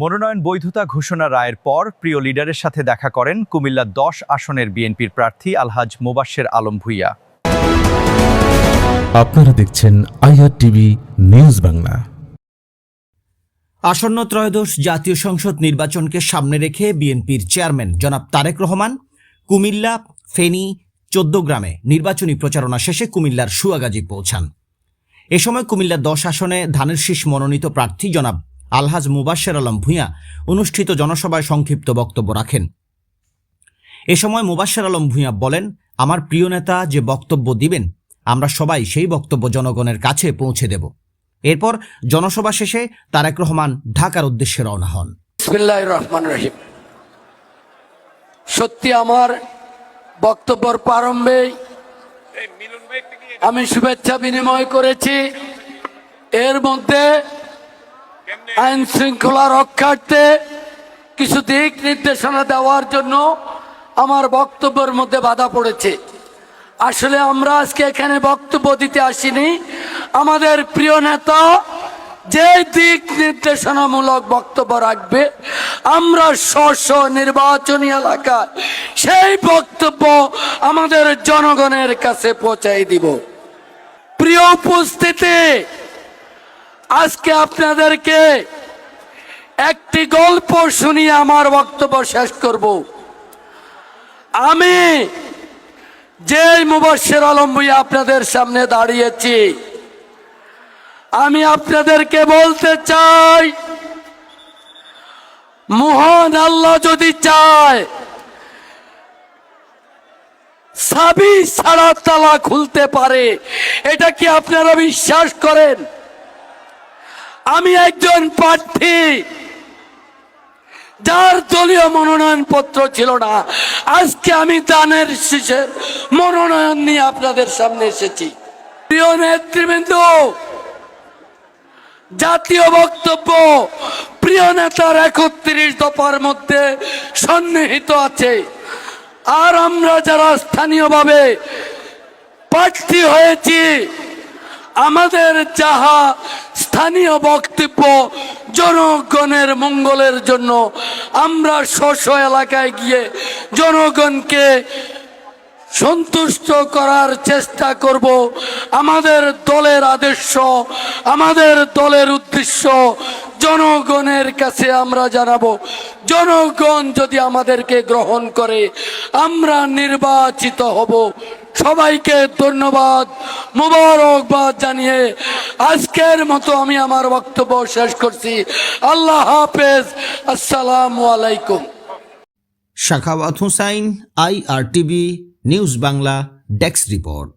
মনোনয়ন বৈধতা ঘোষণা রায়ের পর প্রিয় লিডারের সাথে দেখা করেন কুমিল্লা দশ আসনের বিএনপির প্রার্থী আলহাজ মোবাশ্বের আলম ভুইয়া। আপনারা দেখছেন আইআর টিভি নিউজ বাংলা। আসন্ন ত্রয়োদশ জাতীয় সংসদ নির্বাচনকে সামনে রেখে বিএনপির চেয়ারম্যান জনাব তারেক রহমান কুমিল্লা ফেনী চোদ্দগ্রামে নির্বাচনী প্রচারণা শেষে কুমিল্লার সুয়াগাজী পৌঁছান। এ সময় কুমিল্লা দশ আসনে ধানের শীষ মনোনীত প্রার্থী জনাব আলহাজ মুবাশ্বের আলম ভূঁইয়া অনুষ্ঠিত জনসভায় সংক্ষিপ্ত বক্তব্য রাখেন। এ সময় মুবাশ্বের আলম ভূঁইয়া বলেন, আমার প্রিয় নেতা যে বক্তব্য দিবেন, আমরা সবাই সেই বক্তব্য জনগণের কাছে পৌঁছে দেব। এরপর জনসভা শেষে তারেক রহমান ঢাকার উদ্দেশ্যে রওনা হন। রহমান রহিম। সত্যি আমার বক্তব্যের প্রারম্ভে আমি শুভেচ্ছা বিনিময় করেছি। এর মধ্যে আইন শৃঙ্খলা রক্ষার্থে কিছু দিক নির্দেশনা দেওয়ার জন্য আমার বক্তব্যের মধ্যে বাধা পড়েছে। আসলে আমরা আজকে এখানে বক্তব্য দিতে আসিনি। আমাদের প্রিয় নেতা যে দিক নির্দেশনামূলক বক্তব্য রাখবে, আমরা স্ব নির্বাচনী এলাকায় সেই বক্তব্য আমাদের জনগণের কাছে পৌঁছাই দিব। প্রিয় উপস্থিতি আজকে আপনাদেরকে একটি গল্প শুনিয়ে আমার বক্তব্য শেষ করব। আমি যে মুবাসের আলম ভুঁইয়া আপনাদের সামনে দাঁড়িয়েছি, আমি আপনাদেরকে বলতে চাই, মহান আল্লাহ যদি চায়, সাবি ছাড়া তালা খুলতে পারে। এটা কি আপনারা বিশ্বাস করেন? আমি একজন প্রার্থী। যার দলীয় মনোনয়ন পত্র ছিল না। আজকে আমি দানের শেষের মনোনয়ন নিয়ে আপনাদের সামনে এসেছি। প্রিয় নেতৃবৃন্দ, জাতীয় বক্তব্য, প্রিয় নেতার একত্রিশ দফার মধ্যে সন্নিহিত আছে। আর আমরা যারা স্থানীয়ভাবে প্রার্থী হয়েছি আমাদের যাহা স্থানীয় বক্তব্য, জনগণের মঙ্গলের জন্য আমরা স্ব এলাকায় গিয়ে জনগণকে সন্তুষ্ট করার চেষ্টা করব। আমাদের দলের আদর্শ, আমাদের দলের উদ্দেশ্য জনগণের কাছে আমরা জানাব, জনগণ যদি আমাদেরকে গ্রহণ করে, আমরা নির্বাচিত হব। সবাইকে ধন্যবাদ, মুবারকবাদ জানিয়ে আজকের মতো আমি আমার বক্তব্য শেষ করছি। আল্লাহ হাফেজ, আসসালামু আলাইকুম। Shakhawat Hussain I R TV news Bangla desk report.